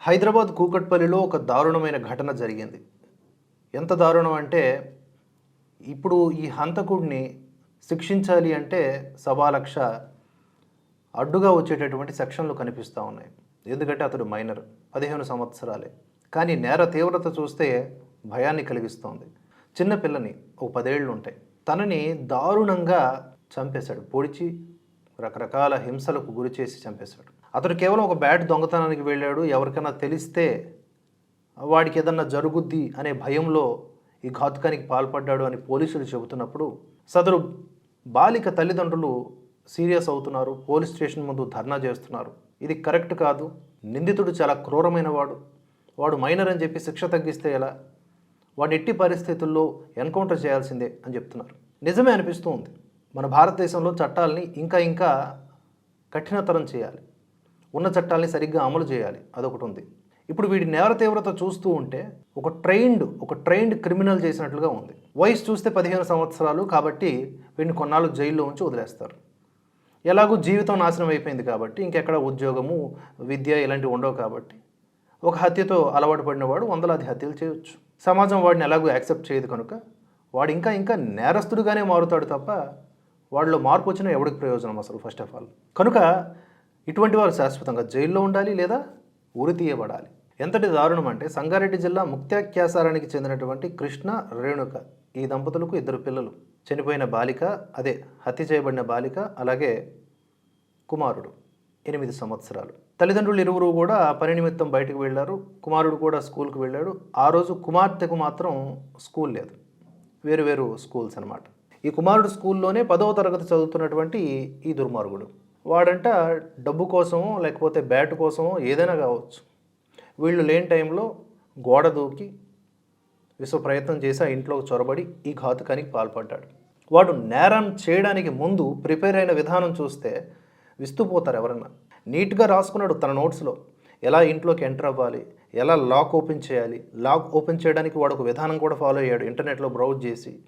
హైదరాబాద్ కూకట్పల్లిలో ఒక దారుణమైన ఘటన జరిగింది. ఎంత దారుణం అంటే ఇప్పుడు ఈ హంతకుడిని శిక్షించాలి అంటే సవా లక్ష అడ్డుగా వచ్చేటటువంటి సెక్షన్లు కనిపిస్తూ ఉన్నాయి. ఎందుకంటే అతడు మైనర్ పదిహేను సంవత్సరాలే. కానీ నేర తీవ్రత చూస్తే భయాన్ని కలిగిస్తోంది. చిన్నపిల్లని ఓ పదేళ్ళు ఉంటాయి. తనని దారుణంగా చంపేశాడు. పొడిచి రకరకాల హింసలకు గురి చేసి చంపేశాడు. అతడు కేవలం ఒక బ్యాట్ దొంగతనానికి వెళ్ళాడు. ఎవరికైనా తెలిస్తే వాడికి ఏదన్నా జరుగుద్ది అనే భయంలో ఈ ఘాతుకానికి పాల్పడ్డాడు అని పోలీసులు చెబుతున్నప్పుడు సదరు బాలిక తల్లిదండ్రులు సీరియస్ అవుతున్నారు. పోలీస్ స్టేషన్ ముందు ధర్నా చేస్తున్నారు. ఇది కరెక్ట్ కాదు. నిందితుడు చాలా క్రూరమైన వాడు. వాడు మైనర్ అని చెప్పి శిక్ష తగ్గిస్తే ఎలా? వాడిని ఎట్టి పరిస్థితుల్లో ఎన్కౌంటర్ చేయాల్సిందే అని చెప్తున్నారు. నిజమే అనిపిస్తూ ఉంది. మన భారతదేశంలో చట్టాలని ఇంకా ఇంకా కఠినతరం చేయాలి. ఉన్న చట్టాలని సరిగ్గా అమలు చేయాలి. అదొకటి ఉంది. ఇప్పుడు వీడి నేర తీవ్రత చూస్తూ ఉంటే ఒక ట్రైన్డ్ ఒక ట్రైన్డ్ క్రిమినల్ చేసినట్లుగా ఉంది. వయసు చూస్తే పదిహేను సంవత్సరాలు కాబట్టి వీడిని కొన్నాళ్ళు జైల్లో ఉంచి వదిలేస్తారు. ఎలాగూ జీవితం నాశనం అయిపోయింది కాబట్టి ఇంకెక్కడ ఉద్యోగము విద్య ఇలాంటివి ఉండవు కాబట్టి ఒక హత్యతో అలవాటు పడినవాడు వందలాది హత్యలు చేయొచ్చు. సమాజం వాడిని ఎలాగూ యాక్సెప్ట్ చేయదు కనుక వాడు ఇంకా ఇంకా నేరస్తుడుగానే మారుతాడు తప్ప వాడిలో మార్పు వచ్చినా ఎవడికి ప్రయోజనం అసలు ఫస్ట్ ఆఫ్ ఆల్. కనుక ఇటువంటి వారు శాశ్వతంగా జైల్లో ఉండాలి లేదా ఉరి తీయబడాలి? ఎంతటి దారుణం అంటే సంగారెడ్డి జిల్లా ముక్త్యాఖ్యాసారానికి చెందినటువంటి కృష్ణ రేణుక. ఈ దంపతులకు ఇద్దరు పిల్లలు. చనిపోయిన బాలిక అదే హత్య చేయబడిన బాలిక అలాగే కుమారుడు. ఎనిమిది సంవత్సరాలు. తల్లిదండ్రులు ఇరువురు కూడా పని నిమిత్తం బయటకు వెళ్ళారు. కుమారుడు కూడా స్కూల్కి వెళ్ళాడు. ఆ రోజు కుమార్తెకు మాత్రం స్కూల్ లేదు. వేరు వేరు స్కూల్స్ అనమాట ఈ కుమారుడు స్కూల్లోనే పదవ తరగతి చదువుతున్నటువంటి ఈ దుర్మార్గుడు. వాడంట డబ్బు కోసమో లేకపోతే బ్యాట్ కోసమో ఏదైనా కావచ్చు. వీళ్ళు లేని టైంలో గోడ దూకి విశ్వ ప్రయత్నం చేసి ఆ ఇంట్లో చొరబడి ఈ ఘాతుకానికి పాల్పడ్డాడు. వాడు నేరం చేయడానికి ముందు ప్రిపేర్ అయిన విధానం చూస్తే విస్తుపోతారు ఎవరన్నా. నీట్గా రాసుకున్నాడు తన నోట్స్లో. ఎలా ఇంట్లోకి ఎంటర్ అవ్వాలి? ఎలా లాక్ ఓపెన్ చేయాలి? లాక్ ఓపెన్ చేయడానికి వాడు ఒక విధానం కూడా ఫాలో అయ్యాడు. ఇంటర్నెట్లో బ్రౌజ్ చేసి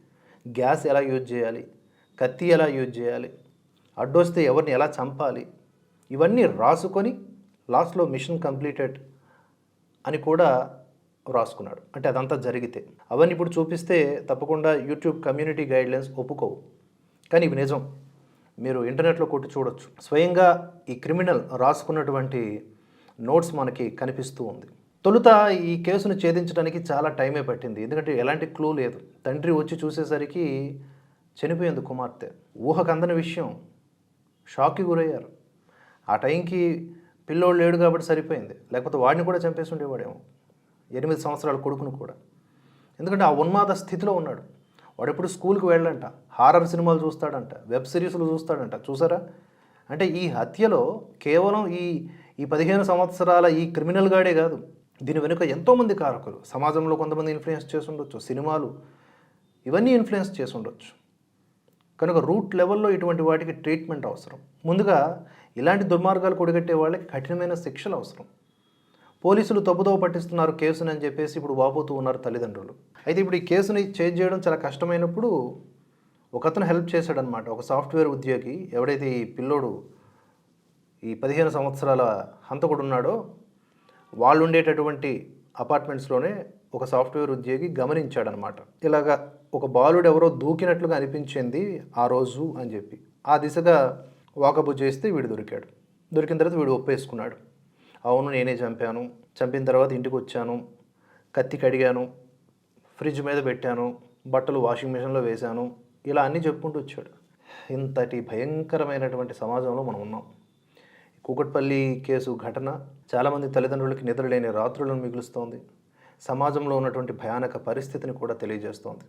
గ్యాస్ ఎలా యూజ్ చేయాలి? కత్తి ఎలా యూజ్ చేయాలి? అడ్డొస్తే ఎవరిని ఎలా చంపాలి? ఇవన్నీ రాసుకొని లాస్ట్లో మిషన్ కంప్లీటెడ్ అని కూడా రాసుకున్నాడు. అంటే అదంతా జరిగితే. అవన్నీ ఇప్పుడు చూపిస్తే తప్పకుండా యూట్యూబ్ కమ్యూనిటీ గైడ్లైన్స్ ఒప్పుకోవు. కానీ ఇవి నిజం. మీరు ఇంటర్నెట్లో కొట్టి చూడొచ్చు. స్వయంగా ఈ క్రిమినల్ రాసుకున్నటువంటి నోట్స్ మనకి కనిపిస్తూ ఉంది. తొలుత ఈ కేసును ఛేదించడానికి చాలా టైమే పట్టింది. ఎందుకంటే ఎలాంటి క్లూ లేదు. తండ్రి వచ్చి చూసేసరికి చనిపోయింది కుమార్తె. ఊహకందని విషయం షాక్కి గురయ్యారు. ఆ టైంకి పిల్లోడు లేడు కాబట్టి సరిపోయింది. లేకపోతే వాడిని కూడా చంపేసి ఉండేవాడేమో. ఎనిమిది సంవత్సరాల కొడుకును కూడా. ఎందుకంటే ఆ ఉన్మాద స్థితిలో ఉన్నాడు. వాడు ఎప్పుడు స్కూల్కి వెళ్ళంట హారర్ సినిమాలు చూస్తాడంట వెబ్ సిరీస్లు చూస్తాడంట. చూసారా? అంటే ఈ హత్యలో కేవలం ఈ ఈ పదిహేను సంవత్సరాల ఈ క్రిమినల్ గాడే కాదు. దీని వెనుక ఎంతోమంది కారకులు సమాజంలో కొంతమంది ఇన్ఫ్లుయెన్స్ చేసి ఉండొచ్చు సినిమాలు ఇవన్నీ ఇన్ఫ్లుయెన్స్ చేసి ఉండొచ్చు. కనుక రూట్ లెవెల్లో ఇటువంటి వాటికి ట్రీట్మెంట్ అవసరం. ముందుగా ఇలాంటి దుర్మార్గాలు కొడిగట్టే వాళ్ళకి కఠినమైన శిక్షలు అవసరం. పోలీసులు తప్పుదోవ పట్టిస్తున్నారు కేసుని అని చెప్పేసి ఇప్పుడు వాపోతూ ఉన్నారు తల్లిదండ్రులు. అయితే ఇప్పుడు ఈ కేసుని చేంజ్ చేయడం చాలా కష్టమైనప్పుడు ఒకతను హెల్ప్ చేశాడనమాట. ఒక సాఫ్ట్వేర్ ఉద్యోగి ఎవడైతే ఈ పిల్లోడు ఈ పదిహేను సంవత్సరాల హంతకుడు ఉన్నాడో వాళ్ళు ఉండేటటువంటి అపార్ట్మెంట్స్లోనే ఒక సాఫ్ట్వేర్ ఉద్యోగి గమనించాడనమాట. ఇలాగా ఒక బాలుడు ఎవరో దూకినట్లుగా అనిపించింది ఆ రోజు అని చెప్పి. ఆ దిశగా వాకబు చేస్తే వీడు దొరికాడు. దొరికిన తర్వాత వీడు ఒప్పేసుకున్నాడు. అవును నేనే చంపాను. చంపిన తర్వాత ఇంటికి వచ్చాను కత్తి కడిగాను. ఫ్రిడ్జ్ మీద పెట్టాను. బట్టలు వాషింగ్ మిషన్లో వేశాను. ఇలా అన్నీ చెప్పుకుంటూ వచ్చాడు. ఇంతటి భయంకరమైనటువంటి సమాజంలో మనం ఉన్నాం. కూకట్పల్లి కేసు ఘటన చాలామంది తల్లిదండ్రులకి నిద్రలేని రాత్రులను మిగులుస్తోంది. సమాజంలో ఉన్నటువంటి భయానక పరిస్థితిని కూడా తెలియజేస్తోంది.